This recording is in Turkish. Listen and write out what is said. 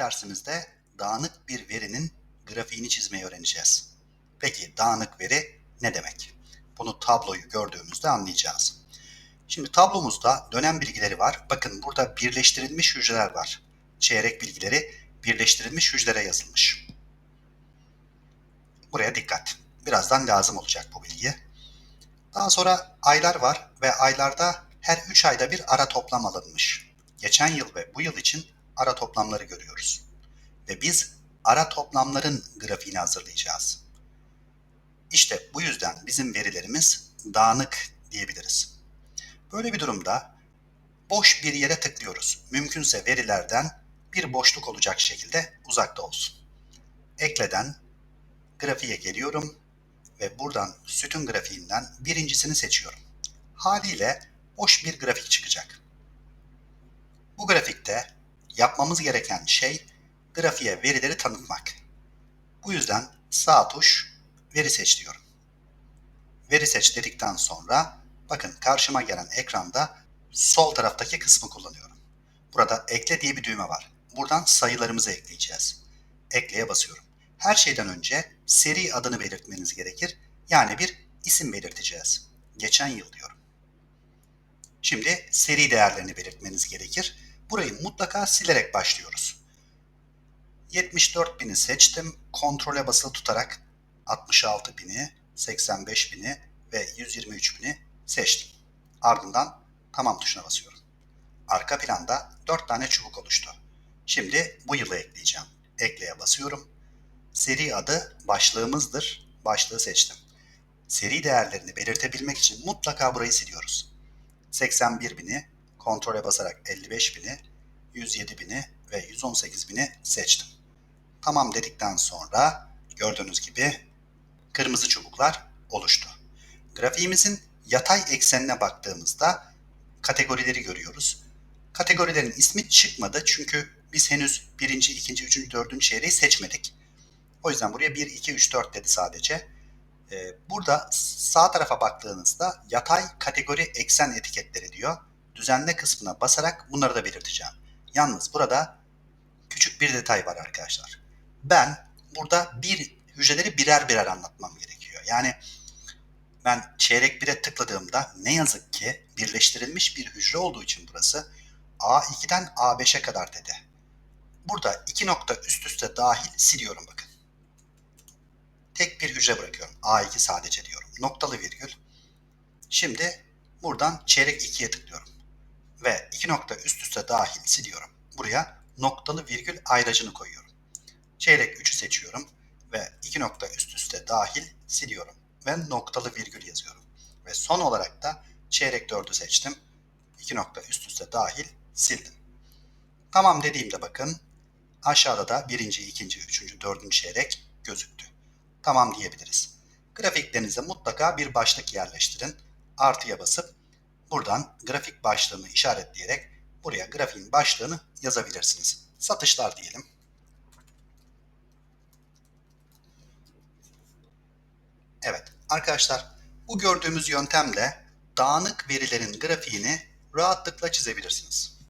dersimizde dağınık bir verinin grafiğini çizmeyi öğreneceğiz. Peki dağınık veri ne demek? Bunu tabloyu gördüğümüzde anlayacağız. Şimdi tablomuzda dönem bilgileri var. Bakın burada birleştirilmiş hücreler var. Çeyrek bilgileri birleştirilmiş hücrelere yazılmış. Buraya dikkat. Birazdan lazım olacak bu bilgi. Daha sonra aylar var ve aylarda her 3 ayda bir ara toplam alınmış. Geçen yıl ve bu yıl için ara toplamları görüyoruz. Ve biz ara toplamların grafiğini hazırlayacağız. İşte bu yüzden bizim verilerimiz dağınık diyebiliriz. Böyle bir durumda boş bir yere tıklıyoruz. Mümkünse verilerden bir boşluk olacak şekilde uzakta olsun. Ekleden grafiğe geliyorum ve buradan sütun grafiğinden birincisini seçiyorum. Haliyle boş bir grafik çıkacak. Bu grafikte yapmamız gereken şey grafiğe verileri tanıtmak. Bu yüzden sağ tuş veri seç diyorum. Veri seç dedikten sonra bakın karşıma gelen ekranda sol taraftaki kısmı kullanıyorum. Burada ekle diye bir düğme var. Buradan sayılarımızı ekleyeceğiz. Ekleye basıyorum. Her şeyden önce seri adını belirtmeniz gerekir. Yani bir isim belirteceğiz. Geçen yıl diyorum. Şimdi seri değerlerini belirtmeniz gerekir. Burayı mutlaka silerek başlıyoruz. 74.000'i seçtim. Kontrole basılı tutarak 66.000'i, 85.000'i ve 123.000'i seçtim. Ardından tamam tuşuna basıyorum. Arka planda 4 tane çubuk oluştu. Şimdi bu yılı ekleyeceğim. Ekleye basıyorum. Seri adı başlığımızdır. Başlığı seçtim. Seri değerlerini belirtebilmek için mutlaka burayı siliyoruz. 81.000'i kontrole basarak 55.000'i, 107.000'i ve 118.000'i seçtim. Tamam dedikten sonra gördüğünüz gibi kırmızı çubuklar oluştu. Grafiğimizin yatay eksenine baktığımızda kategorileri görüyoruz. Kategorilerin ismi çıkmadı çünkü biz henüz birinci, ikinci, üçüncü, dördüncü çeyreği seçmedik. O yüzden buraya 1, 2, 3, 4 dedi sadece. Ee, burada sağ tarafa baktığınızda yatay kategori eksen etiketleri diyor. Düzenle kısmına basarak bunları da belirteceğim. Yalnız burada küçük bir detay var arkadaşlar. Ben burada bir hücreleri birer birer anlatmam gerekiyor. Yani ben çeyrek 1'e tıkladığımda ne yazık ki birleştirilmiş bir hücre olduğu için burası A2'den A5'e kadar dedi. Burada iki nokta üst üste dahil siliyorum bakın. Tek bir hücre bırakıyorum. A2 sadece diyorum. Noktalı virgül. Şimdi buradan çeyrek 2'ye tıklıyorum. Ve iki nokta üst üste dahil siliyorum. Buraya noktalı virgül ayracını koyuyorum. Çeyrek 3'ü seçiyorum ve iki nokta üst üste dahil siliyorum ve noktalı virgül yazıyorum. Ve son olarak da çeyrek 4'ü seçtim. İki nokta üst üste dahil sildim. Tamam dediğimde bakın aşağıda da birinci, ikinci, üçüncü, dördüncü çeyrek gözüktü. Tamam diyebiliriz. Grafiklerinize mutlaka bir başlık yerleştirin. Artıya basıp buradan grafik başlığını işaretleyerek buraya grafiğin başlığını yazabilirsiniz. Satışlar diyelim. Evet arkadaşlar bu gördüğümüz yöntemle dağınık verilerin grafiğini rahatlıkla çizebilirsiniz.